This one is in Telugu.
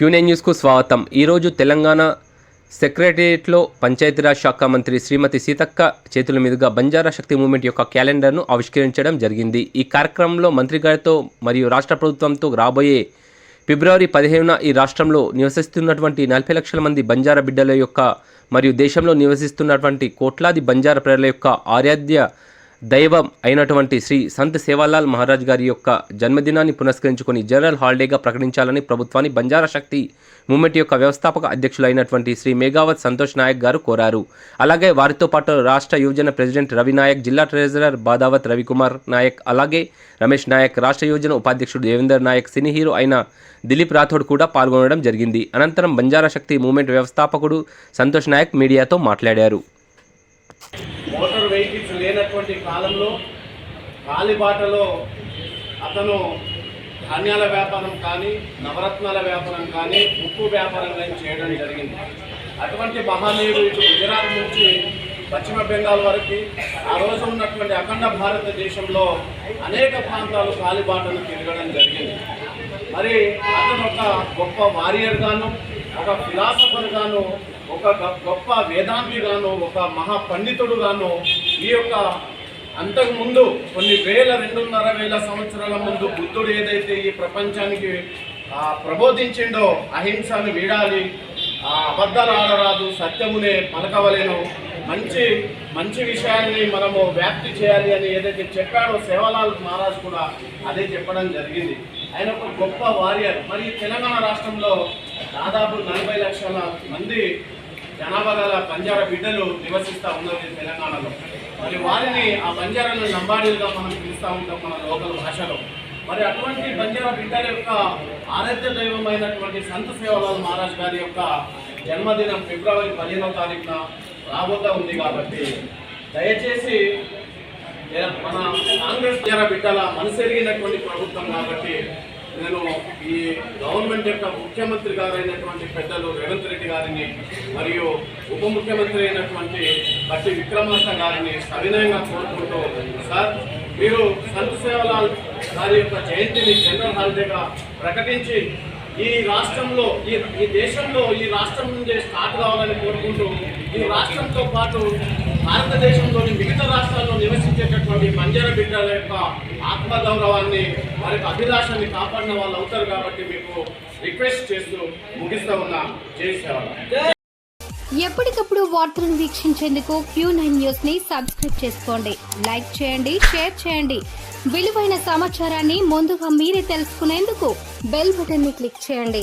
క్యూనే న్యూస్కు స్వాగతం. ఈరోజు తెలంగాణ సెక్రటరియట్లో పంచాయతీరాజ్ శాఖ మంత్రి శ్రీమతి సీతక్క చేతుల మీదుగా బంజారా శక్తి మూవ్మెంట్ యొక్క క్యాలెండర్ను ఆవిష్కరించడం జరిగింది. ఈ కార్యక్రమంలో మంత్రి గారితో మరియు రాష్ట్ర ప్రభుత్వంతో రాబోయే ఫిబ్రవరి పదిహేనున ఈ రాష్ట్రంలో నివసిస్తున్నటువంటి నలభై లక్షల మంది బంజారా బిడ్డల యొక్క మరియు దేశంలో నివసిస్తున్నటువంటి కోట్లాది బంజారా ప్రజల యొక్క ఆరాధ్య దైవం అయినటువంటి శ్రీ సంత్ సేవాలాల్ మహారాజ్ గారి యొక్క జన్మదినాన్ని పురస్కరించుకొని జనరల్ హాలిడేగా ప్రకటించాలని ప్రభుత్వాన్ని బంజారా శక్తి మూమెంట్ యొక్క వ్యవస్థాపక అధ్యక్షులైనటువంటి శ్రీ మేఘావత్ సంతోష్ నాయక్ గారు కోరారు. అలాగే వారితో పాటు రాష్ట్ర యువజన ప్రెసిడెంట్ రవి నాయక్ జిల్లా ట్రెజరర్ బాదావత్ రవికుమార్ నాయక్ అలాగే రమేష్ నాయక్ రాష్ట్ర యువజన ఉపాధ్యక్షుడు దేవేందర్ నాయక్ సినీ హీరో అయిన దిలీప్ రాథోడ్ కూడా పాల్గొనడం జరిగింది. అనంతరం బంజారా శక్తి మూమెంట్ వ్యవస్థాపకుడు సంతోష్ నాయక్ మీడియాతో మాట్లాడారు. వెహికల్స్ లేనటువంటి కాలంలో కాలిబాటలో అతను ధాన్యాల వ్యాపారం కానీ నవరత్నాల వ్యాపారం కానీ ఉప్పు వ్యాపారం కానీ చేయడం జరిగింది. అటువంటి మహానీయుడు ఇటు గుజరాత్ నుంచి పశ్చిమ బెంగాల్ వరకు ఆ రోజు ఉన్నటువంటి అఖండ భారతదేశంలో అనేక ప్రాంతాలు కాలిబాటను తిరగడం జరిగింది. మరి అతను ఒక గొప్ప వారియర్గాను ఒక ఫిలాసఫర్గాను ఒక గొప్ప వేదాంతిగాను ఒక మహా ఈ యొక్క అంతకుముందు కొన్ని వేల రెండున్నర వేల సంవత్సరాల ముందు బుద్ధుడు ఏదైతే ఈ ప్రపంచానికి ప్రబోధించిండో అహింసను వీడాలి అబద్ధాలు ఆడరాదు సత్యమునే పలకవలేను మంచి మంచి విషయాన్ని మనము వ్యాప్తి చేయాలి అని ఏదైతే చెప్పాడో సేవలాల్ మహారాజ్ కూడా అదే చెప్పడం జరిగింది. ఆయన ఒక గొప్ప వారియర్. మరి తెలంగాణ రాష్ట్రంలో దాదాపు నలభై లక్షల మంది జనాభా గల బంజారా బిడ్డలు నివసిస్తూ ఉన్నది తెలంగాణలో. మరి వారిని ఆ బంజారాలను లంబాడీలుగా మనం పిలుస్తూ ఉంటాం మన లోకల్ భాషలో. మరి అటువంటి బంజారా బిడ్డల యొక్క ఆరాధ్య దైవమైనటువంటి సంత సేవలాల్ మహారాజ్ గారి యొక్క జన్మదినం ఫిబ్రవరి పదిహేనవ తారీఖున రాబోతా ఉంది కాబట్టి దయచేసి మన కాంగ్రెస్ జర బిడ్డల మనసెరిగినటువంటి ప్రభుత్వం కాబట్టి నేను ఈ గవర్నమెంట్ యొక్క ముఖ్యమంత్రి గారైనటువంటి పెద్దలు రేవంత్ రెడ్డి గారిని మరియు ఉప ముఖ్యమంత్రి అయినటువంటి బట్టి విక్రమార్క గారిని సవినయంగా కోరుకుంటూ సార్ మీరు సంత సేవలాల్ గారి యొక్క జయంతిని జనరల్ హాలిడేగా ప్రకటించి ఈ రాష్ట్రంలో ఈ ఈ దేశంలో ఈ రాష్ట్రం నుండి స్టార్ట్ కావాలని కోరుకుంటూ ఈ రాష్ట్రంతో పాటు భారతదేశంలోని మిగతా రాష్ట్రాల్లో నివసి ఆత్మగౌరవాన్ని వారి యొక్క అభిలాషాన్ని కాపాడిన వాళ్ళు అవుతారు కాబట్టి మీకు రిక్వెస్ట్ చేస్తూ ముగిస్తా ఉన్నా. జై ఎప్పటికప్పుడు వార్తలను వీక్షించేందుకు క్యూ నైన్ న్యూస్ని సబ్స్క్రైబ్ చేసుకోండి. లైక్ చేయండి షేర్ చేయండి. విలువైన సమాచారాన్ని ముందుగా మీరే తెలుసుకునేందుకు బెల్ బటన్ని క్లిక్ చేయండి.